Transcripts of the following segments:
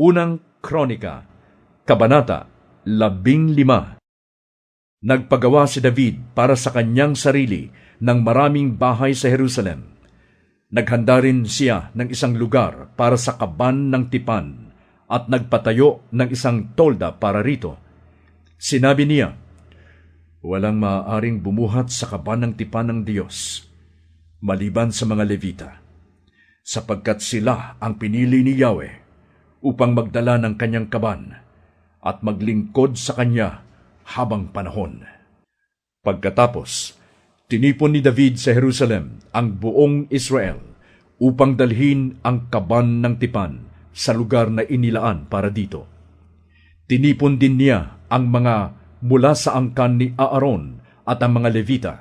Unang Kronika, Kabanata, Labing Lima. Nagpagawa si David para sa kanyang sarili ng maraming bahay sa Jerusalem. Naghanda rin siya ng isang lugar para sa kaban ng tipan at nagpatayo ng isang tolda para rito. Sinabi niya, Walang maaaring bumuhat sa kaban ng tipan ng Diyos, maliban sa mga Levita, sapagkat sila ang pinili ni Yahweh upang magdala ng kanyang kaban at maglingkod sa kanya habang panahon. Pagkatapos, tinipon ni David sa Jerusalem ang buong Israel upang dalhin ang kaban ng tipan sa lugar na inilaan para dito. Tinipon din niya ang mga mula sa angkan ni Aaron at ang mga Levita,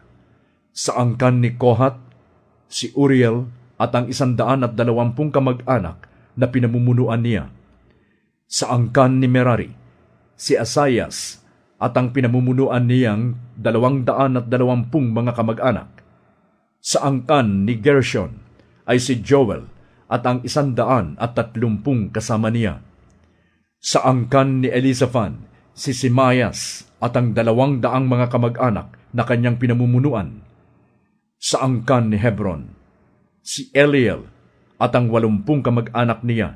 sa angkan ni Kohat, si Uriel at ang isandaan at dalawampung kamag-anak na pinamumunuan niya. Sa angkan ni Merari, si Asayas at ang pinamumunuan niyang dalawang daan at dalawampung mga kamag-anak. Sa angkan ni Gershon ay si Joel at ang isandaan at tatlumpung kasama niya. Sa angkan ni Elizaphan, si Simayas at ang dalawang daang mga kamag-anak na kanyang pinamumunuan. Sa angkan ni Hebron, si Eliel at ang walumpung kamag-anak niya.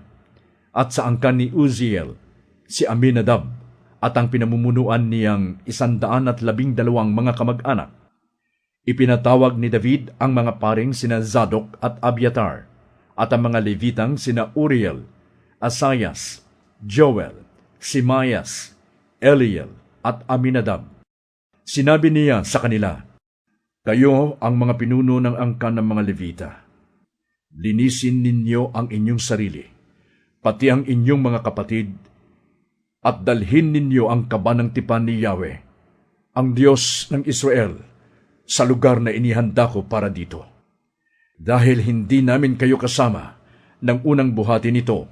At sa angkan ni Uziel, si Aminadab at ang pinamumunuan niyang isandaan at labing dalawang mga kamag-anak. Ipinatawag ni David ang mga paring sina Zadok at Abiatar at ang mga Levitang sina Uriel, Asayas, Joel, Simayas, Eliel at Aminadab. Sinabi niya sa kanila, Kayo ang mga pinuno ng angkan ng mga Levita. Linisin ninyo ang inyong sarili, pati ang inyong mga kapatid, at dalhin ninyo ang kaba ng tipan ni Yahweh, ang Diyos ng Israel, sa lugar na inihanda ko para dito. Dahil hindi namin kayo kasama ng unang buhati nito,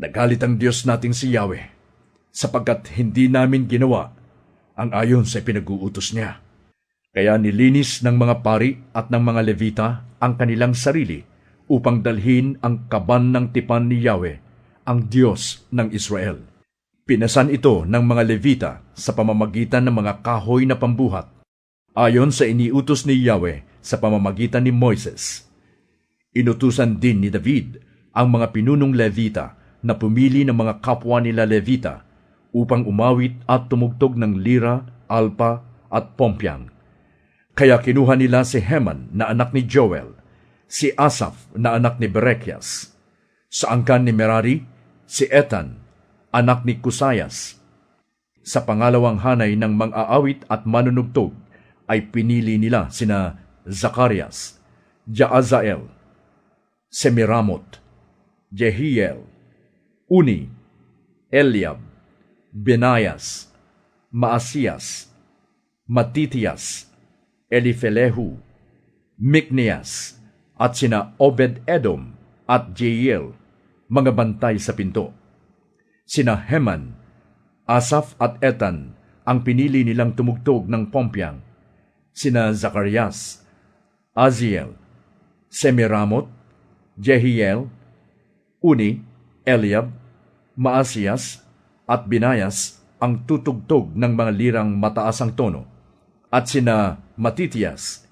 nagalit ang Diyos nating si Yahweh, sapagkat hindi namin ginawa ang ayon sa pinag-uutos niya. Kaya nilinis ng mga pari at ng mga levita ang kanilang sarili upang dalhin ang kaban ng tipan ni Yahweh, ang Diyos ng Israel. Pinasan ito ng mga levita sa pamamagitan ng mga kahoy na pambuhat, ayon sa iniutos ni Yahweh sa pamamagitan ni Moises. Inutusan din ni David ang mga pinunong levita na pumili ng mga kapwa nila levita upang umawit at tumugtog ng lira, alpa at pompyang. Kaya kinuha nila si Heman na anak ni Joel, si Asaph na anak ni Berekias, sa angkan ni Merari, si Etan, anak ni Kusayas. Sa pangalawang hanay ng mang-aawit at manunugtog ay pinili nila sina Zacarias, Jaazael, Semiramot, Jehiel, Uni, Eliab, Benayas, Maasias, Matitias, Elifelehu, Miknias, at sina Obed-Edom at Jeiel, mga bantay sa pinto. Sina Heman, Asaf at Etan ang pinili nilang tumugtog ng pompyang. Sina Zacarias, Aziel, Semiramot, Jehiel, Uni, Eliab, Maasias, at binayas ang tutugtog ng mga lirang mataas ang tono, at sina Matitias,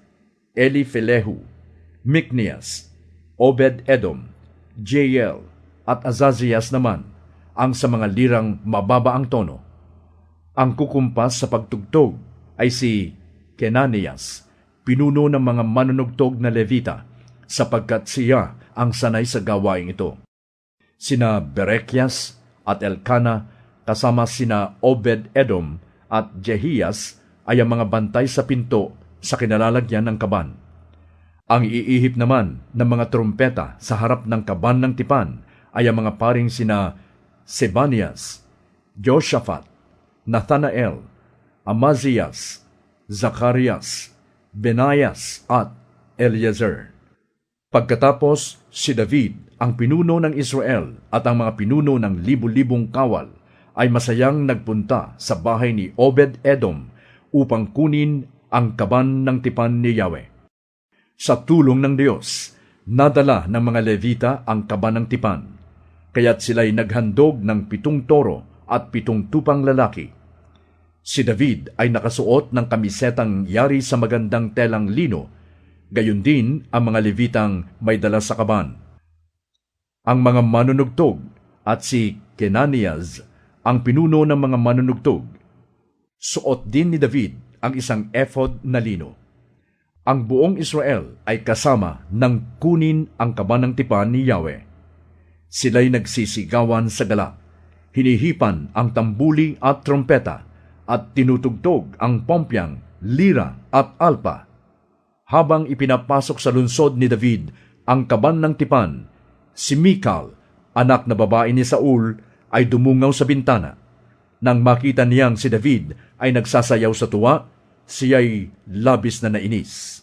Eli Felehu, Miknias, Obed-Edom, Jael, at Azazias naman ang sa mga lirang mababa ang tono. Ang kukumpas sa pagtugtog ay si Kenanias, pinuno ng mga manunugtog na Levita, sapagkat siya ang sanay sa gawaing ito. Sina Berekias at Elkana kasama sina Obed-Edom at Jehias ay ang mga bantay sa pinto sa kinalalagyan ng kaban. Ang iihip naman ng mga trumpeta sa harap ng kaban ng tipan ay ang mga paring sina Sebanias, Joshaphat, Nathanael, Amazias, Zacarias, Benayas at Eliezer. Pagkatapos, si David, ang pinuno ng Israel at ang mga pinuno ng libu-libong kawal ay masayang nagpunta sa bahay ni Obed-Edom upang kunin ang kaban ng tipan ni Yahweh. Sa tulong ng Diyos, nadala ng mga Levita ang kaban ng tipan. kaya't sila'y naghandog ng pitong toro at pitong tupang lalaki. Si David ay nakasuot ng kamisetang yari sa magandang telang lino, gayon din ang mga Levitang may dala sa kaban. Ang mga manunugtog at si Kenanias ang pinuno ng mga manunugtog. Suot din ni David ang isang ephod na lino. Ang buong Israel ay kasama ng kunin ang kaban ng tipan ni Yahweh. Sila'y nagsisigawan sa galak, hinihipan ang tambuli at trompeta, at tinutugtog ang pompyang, lira at alpa. Habang ipinapasok sa lunsod ni David ang kaban ng tipan, si Mikal, anak na babae ni Saul, ay dumungaw sa bintana. Nang makita niyang si David ay nagsasayaw sa tuwa, siya'y labis na nainis.